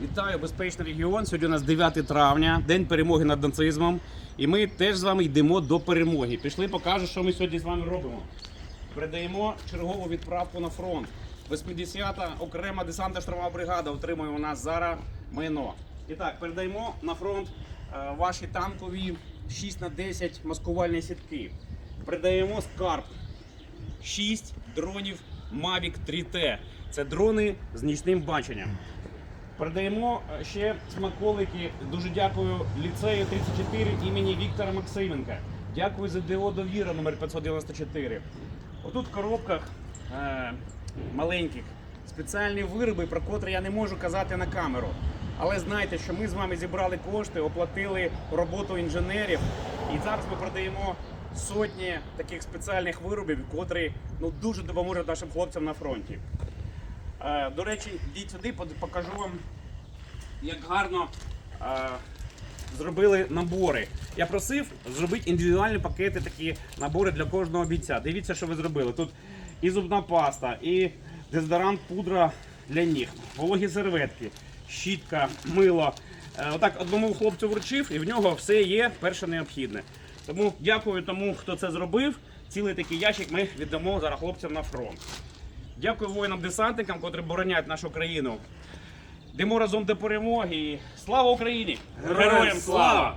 Вітаю, безпечний регіон. Сьогодні у нас 9 травня, день перемоги над нацизмом. І ми теж з вами йдемо до перемоги. Пішли, покажу, що ми сьогодні з вами робимо. Передаємо чергову відправку на фронт. 80-та окрема десантна штурмова бригада отримує у нас зараз майно. І так, передаємо на фронт е, ваші танкові 6 на 10 маскувальні сітки. Передаємо скарб 6 дронів Mavic 3T. Це дрони з нічним баченням. Передаємо е, ще смаколики. Дуже дякую ліцею 34 імені Віктора Максименка. Дякую за ДО Довіра номер 594. Отут в коробках е, маленьких спеціальні вироби, про котрі я не можу казати на камеру. Але знайте, що ми з вами зібрали кошти, оплатили роботу інженерів, і зараз ми продаємо сотні таких спеціальних виробів, котрі ну, дуже допоможуть нашим хлопцям на фронті. Е, До речі, йдіть сюди, покажу вам, як гарно е, зробили набори. Я просив зробити індивідуальні пакети, такі набори для кожного бійця. Дивіться, що ви зробили. Тут і зубна паста, і дезодорант, пудра для ніг, вологі серветки, щітка, мило. Е, Отак одному хлопцю вручив, і в нього все є перше необхідне. Тому дякую тому, хто це зробив. Цілий такий ящик ми віддамо зараз хлопцям на фронт. Дякую воїнам-десантникам, котрі боронять нашу країну. Йдемо разом до перемоги. Слава Україні! Героям слава!